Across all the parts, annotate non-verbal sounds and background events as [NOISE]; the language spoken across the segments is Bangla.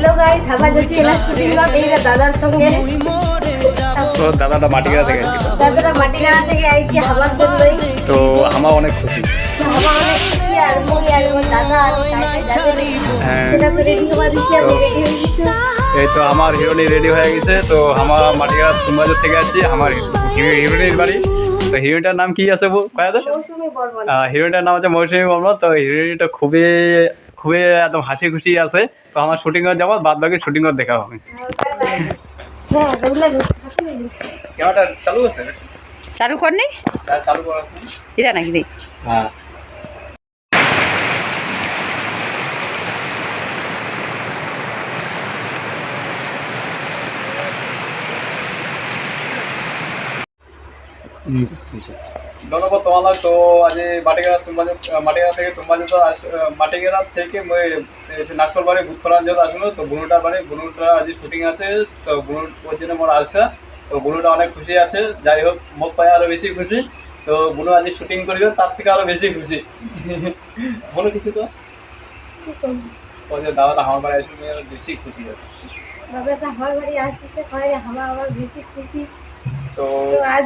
হ্যালো গাইস যাচ্ছি এই দাদার সঙ্গে তো দাদাটা মাটিগাড়া থেকে আসছিল দাদারা মাটিগাড়া থেকে আইছি হাবার জন্যই তো আমার অনেক খুশি। তো অনেক খুশি আর মুই আর আমার দাদা আর সেটা তো রেডি হওয়া দিচ্ছি আমি রেডি হয়ে গেছি। এই তো আমার হিরোনি রেডি হয়ে গেছে। তো আমার মাটিগাড়া তুমবাজার থেকে আসছি আমার হিরোনির বাড়ি। তো হিরোইনটার নাম কি আছে কয়া তো হিরোইনটার নাম হচ্ছে মৌসুমী বর্মা তো হিরোইনটা খুবই খুবই একদম হাসি খুশি আছে। তো আমার শুটিং এর যাব বাদ বাকি শুটিং এর দেখা হবে। হ্যাঁ ক্যামেরাটা চালু আছে? চালু করনি চালু করা এটা নাকি হ্যাঁ। ধন্যবাদ তোমার তো আজ মাটিগেরা তোমাদের মাটিগেরা থেকে তোমাদের তো মাটিগেরা থেকে মই নাগপুর বাড়ি ভূতখোলা অঞ্চল আসলো তো বুনুটার বাড়ি বুনুটা আজ শুটিং আছে তো বুনু ওর জন্য মোর আসছে তো বুনুটা অনেক খুশি আছে যাই হোক মোক পায় আরও বেশি খুশি তো বুনু আজ শুটিং করবে তার থেকে আরও বেশি খুশি। [LAUGHS] বলো কিছু তো। ও যে দাদাটা আমার বাড়ি আসলে আরও বেশি খুশি আছে। বাবাটা আমার বাড়ি আসছে আমার বেশি খুশি। তো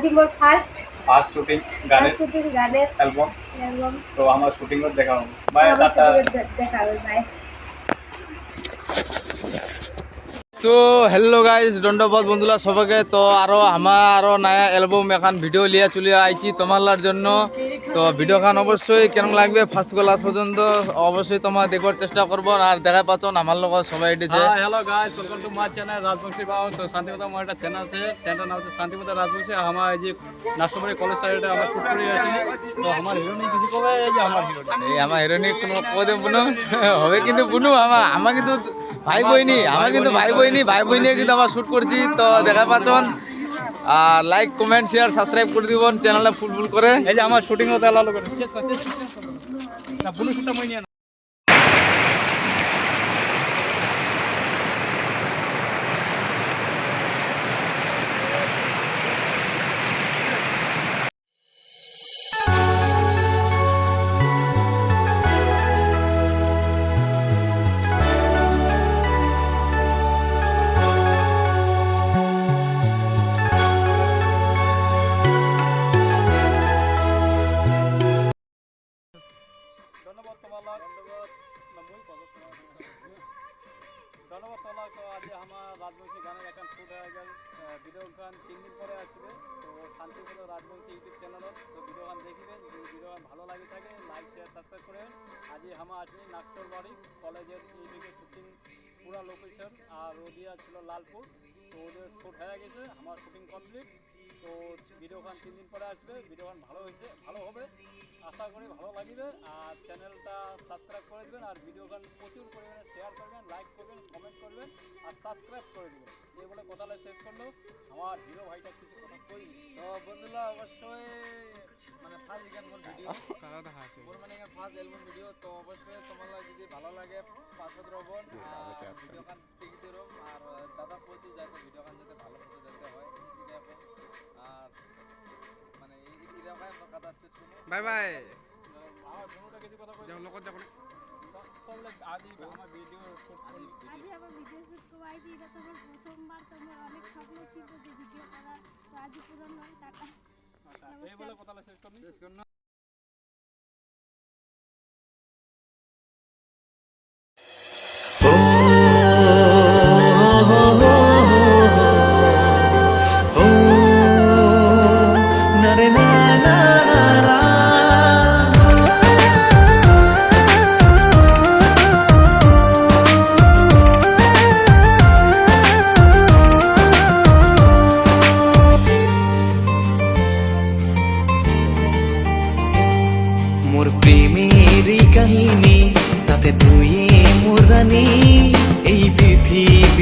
তো মোর ফার্স্ট ফার্স্ট শুটিং গানের শুটিং গানের অ্যালবাম। অ্যালবাম। তো আমার শুটিং দেখা হবে বাই টাটা দেখা হবে বাই তো হ্যালো গাইজ দণ্ডপদ বন্ধুরা সবাইকে। তো আরও আমার আরও নয়া অ্যালবাম এখন ভিডিও লিয়া চলে আইছি তোমার জন্য। তো ভিডিও খান অবশ্যই কেমন লাগবে ফার্স্ট ক্লাস পর্যন্ত অবশ্যই তোমার দেখবার চেষ্টা করব। আর দেখা পাচ্ছ আমার লগত সবাই এটেছে hello guys welcome to my channel Rajbanshi Babu তো শান্তিপথা আমার একটা চ্যানেল আছে চ্যানেল নাম হচ্ছে শান্তিপথা রাজবংশী আমার এই যে নাষ্টবাড়ি কলেজ সাইডে আমার শুট করে আসি তো আমার হিরোনি কিছু কবে? এই যে আমার হিরোনি এই আমার হিরোইনি কোনো কদে বুনু। হবে কিন্তু বুনু আমার আমার কিন্তু ভাই বইনি আমার কিন্তু ভাই বইনি ভাই বই নিয়ে কিন্তু আমার শ্যুট করছি তো দেখা পাচ্ছেন। আর লাইক কমেন্ট শেয়ার সাবস্ক্রাইব করে দিবেন চ্যানেলটা ফুল ফুল করে। এই যে আমার শুটিং হতে আলো করে। চেস চেস না ধন্যবাদ তোমার তো গানের একটা শুট হয়ে গেল। ভিডিও গান তিন পরে আসবে। তো শান্তিপূর্ণ রাজবংশী ইউটিউব চ্যানেলত তো ভিডিও গান দেখিবেন। যদি ভিডিও গান ভালো লাগে থাকে লাইক শেয়ার সাবস্ক্রাইব করে আজ আমার আসবে নাগপুর বাড়ি, কলেজের এইদিকে শুটিং পুরা লোকেশন আর ওদিয়া ছিল লালপুর। তো ওদের শুট হয়ে গেছে। আমার শুটিং কমপ্লিট তো ভিডিও গান তিন দিন পরে আসবে ভিডিও গান ভালো হয়েছে ভালো হবে। আশা করি ভালো লাগবে। আর চ্যানেলটা সাবস্ক্রাইব করে দেবেন আর ভিডিও গান প্রচুর পরিমাণে শেয়ার করবেন লাইক করবেন কমেন্ট করবেন আর সাবস্ক্রাইব করে দেবেন। এই বলে কথাটা শেষ করল। আমার হিরো ভাইটা কিছু কথা কইনি তো বন্ধুরা অবশ্যই মানে ফার্স্ট মোর ভিডিও মোর মানে ফার্স্ট অ্যালবাম ভিডিও তো অবশ্যই তোমার যদি ভালো লাগে পাশে রবন ভিডিও গান দেখতে আর তো বাই যাও হয়। টাটা। এই বলে কথাটা শেষ করনি শেষ করুন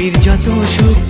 পৃথিবীর যত সুখ